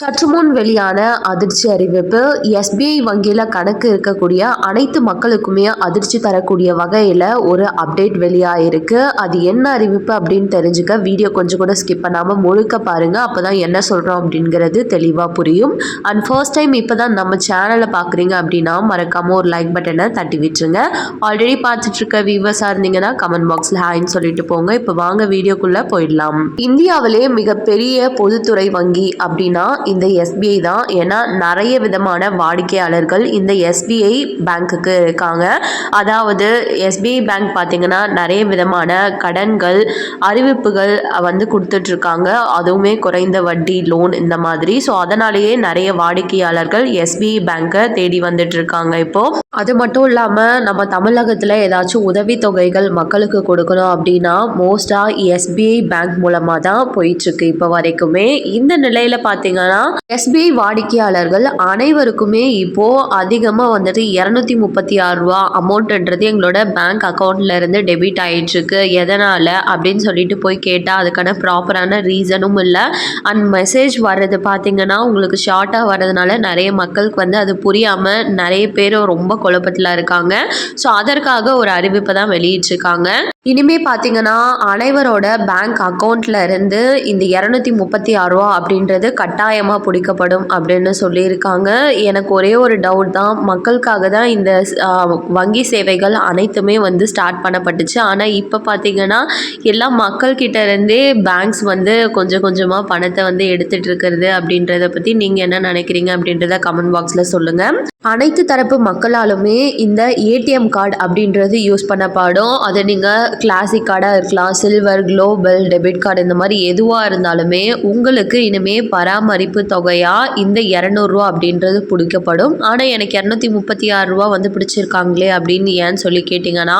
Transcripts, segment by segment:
சற்றுமுன் வெளியான அதிர்ச்சி அறிவிப்பு எஸ்பிஐ வங்கியில் கணக்கு இருக்கக்கூடிய அனைத்து மக்களுக்குமே அதிர்ச்சி தரக்கூடிய வகையில் ஒரு அப்டேட் வெளியாகிருக்கு அது என்ன அறிவிப்பு அப்படின்னு தெரிஞ்சுக்க வீடியோ கொஞ்சம் கூட ஸ்கிப் பண்ணாமல் முழுக்க பாருங்கள் அப்போ தான் என்ன சொல்கிறோம் அப்படிங்கிறது தெளிவாக புரியும். அண்ட் ஃபர்ஸ்ட் டைம் இப்போ தான் நம்ம சேனலை பார்க்குறீங்க அப்படின்னா மறக்காமல் ஒரு லைக் பட்டனை தட்டி விட்டுருங்க. ஆல்ரெடி பார்த்துட்ருக்க வியூவர்ஸாக இருந்தீங்கன்னா கமெண்ட் பாக்ஸில் ஹாய்ன்னு சொல்லிட்டு போங்க. இப்போ வாங்க வீடியோக்குள்ளே போயிடலாம். இந்தியாவிலே மிகப்பெரிய பொதுத்துறை வங்கி அப்படின்னா இந்த எஸ்பிஐ தான். ஏன்னா நிறைய விதமான வாடிக்கையாளர்கள் இந்த எஸ்பிஐ பேங்க்குக்கு இருக்காங்க. அதாவது எஸ்பிஐ பேங்க் பார்த்தீங்கன்னா நிறைய விதமான கடன்கள் அறிவிப்புகள் வந்து கொடுத்துட்ருக்காங்க. அதுவுமே குறைந்த வட்டி லோன் இந்த மாதிரி. ஸோ அதனாலேயே நிறைய வாடிக்கையாளர்கள் எஸ்பிஐ பேங்க்கை தேடி வந்துட்டுருக்காங்க இப்போது அது மட்டும் இல்லாமல் நம்ம தமிழகத்தில் ஏதாச்சும் உதவித்தொகைகள் மக்களுக்கு கொடுக்கணும் அப்படின்னா மோஸ்ட்டாக எஸ்பிஐ பேங்க் மூலமாக தான் போயிட்டுருக்கு இப்போ வரைக்குமே. இந்த நிலையில் பார்த்தீங்கன்னா எஸ்பிஐ வாடிக்கையாளர்கள் அனைவருக்குமே இப்போது அதிகமாக வந்துட்டு இரநூத்தி முப்பத்தி ஆறு ரூபா அமௌண்ட்ன்றது எங்களோட பேங்க் அக்கௌண்ட்ல இருந்து டெபிட் ஆயிட்டுருக்கு எதனால்? அப்படின்னு சொல்லிட்டு போய் கேட்டால் அதுக்கான ப்ராப்பரான ரீசனும் இல்லை. அண்ட் மெசேஜ் வர்றது பார்த்தீங்கன்னா உங்களுக்கு ஷார்ட்டாக வர்றதுனால நிறைய மக்களுக்கு வந்து அது புரியாமல் நிறைய பேர் ரொம்ப குழப்பத்தில் இருக்காங்க. ஸோ அதற்காக ஒரு அறிவிப்பை தான் வெளியிட்டிருக்காங்க இனிமே பார்த்தீங்கன்னா அனைவரோட பேங்க் அக்கௌண்ட்ல இருந்து இந்த இரநூத்தி முப்பத்தி ஆறு ரூபா அப்படின்றது கட்டாயமாக பிடிக்கப்படும் அப்படின்னு சொல்லியிருக்காங்க. எனக்கு ஒரே ஒரு டவுட் தான். மக்களுக்காக தான் இந்த வங்கி சேவைகள் அனைத்துமே வந்து ஸ்டார்ட் பண்ணப்பட்டுச்சு. ஆனால் இப்போ பார்த்தீங்கன்னா எல்லா மக்கள்கிட்ட இருந்தே பேங்க்ஸ் வந்து கொஞ்சம் கொஞ்சமாக பணத்தை வந்து எடுத்துகிட்டு இருக்கிறது அப்படின்றத பற்றி நீங்கள் என்ன நினைக்கிறீங்க அப்படின்றத கமெண்ட் பாக்ஸில் சொல்லுங்கள் அனைத்து தரப்பு மக்களாலுமே இந்த ஏடிஎம் கார்டு அப்படின்றது யூஸ் பண்ணப்படும். அது நீங்கள் கிளாசிக் கார்டாக இருக்கலாம் சில்வர் குளோபல் டெபிட் கார்டு இந்த மாதிரி எதுவாக இருந்தாலுமே உங்களுக்கு இனிமேல் பராமரிப்பு தொகையாக இந்த இரநூறுவா அப்படின்றது பிடிக்கப்படும். ஆனால் எனக்கு இரநூத்தி முப்பத்தி ஆறு ரூபா வந்து பிடிச்சிருக்காங்களே அப்படின்னு ஏன்னு சொல்லி கேட்டிங்கன்னா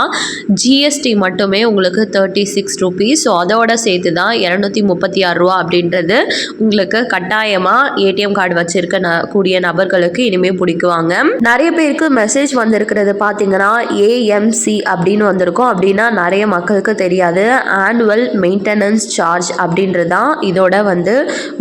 ஜிஎஸ்டி மட்டுமே உங்களுக்கு தேர்ட்டி சிக்ஸ் ருபீஸ் ஸோ அதோட சேர்த்து தான் இரநூத்தி முப்பத்தி ஆறு ரூபா அப்படின்றது உங்களுக்கு கட்டாயமாக ஏடிஎம் கார்டு வச்சிருக்க ந கூடிய நபர்களுக்கு இனிமேல் பிடிக்குவாங்க. நிறைய பேருக்கு மெசேஜ் வந்திருக்கிறது பார்த்தீங்கன்னா ஏஎம்சி அப்படின்னு வந்திருக்கும். அப்படின்னா நிறைய மக்களுக்கு தெரியாது. ஆனுவல் மெயின்டெனன்ஸ் சார்ஜ் அப்படின்றது தான் இதோட வந்து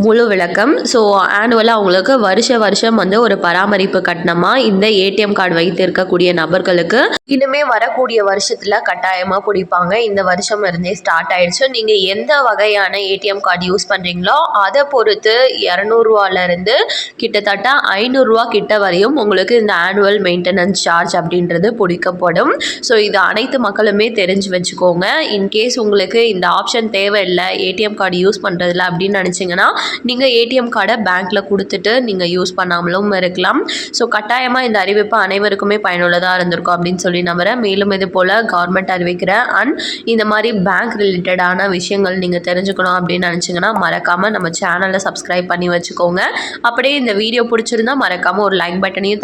முழு விளக்கம். ஸோ ஆனுவலாக அவங்களுக்கு வருஷ வருஷம் வந்து ஒரு பராமரிப்பு கட்டணமாக இந்த ஏடிஎம் கார்டு வைத்து இருக்கக்கூடிய நபர்களுக்கு இனிமே வரக்கூடிய வருஷத்தில் கட்டாயமாக பிடிப்பாங்க. இந்த வருஷம் இருந்தே ஸ்டார்ட் ஆயிடுச்சு. நீங்கள் எந்த வகையான ஏடிஎம் கார்டு யூஸ் பண்ணுறீங்களோ அதை பொறுத்து இரநூறுவாலேருந்து கிட்டத்தட்ட ஐநூறுரூவா கிட்ட வரையும் உங்களுக்கு உங்களுக்கு இந்த ஆனுவல் மெயின்டெனன்ஸ் சார்ஜ் அப்படின்றது பிடிக்கப்படும். ஸோ இது அனைத்து மக்களுமே தெரிஞ்சு வச்சுக்கோங்க. இன்கேஸ் உங்களுக்கு இந்த ஆப்ஷன் தேவையில்லை ஏடிஎம் கார்டு யூஸ் பண்ணுறதில்ல அப்படின்னு நினச்சிங்கன்னா நீங்கள் ஏடிஎம் கார்டை பேங்க்கில் கொடுத்துட்டு நீங்கள் யூஸ் பண்ணாமலும் இருக்கலாம். ஸோ கட்டாயமாக இந்த அறிவிப்பு அனைவருக்குமே பயனுள்ளதாக இருந்திருக்கும் அப்படின்னு சொல்லி நம்புகிறேன் மேலும் இது போல் கவர்மெண்ட் அறிவிக்கிற அண்ட் இந்த மாதிரி பேங்க் ரிலேட்டடான விஷயங்கள் நீங்கள் தெரிஞ்சுக்கணும் அப்படின்னு நினச்சிங்கன்னா மறக்காமல் நம்ம சேனலை சப்ஸ்கிரைப் பண்ணி வச்சுக்கோங்க. அப்படியே இந்த வீடியோ பிடிச்சிருந்தா மறக்காமல் ஒரு லைக் பட்டனையும்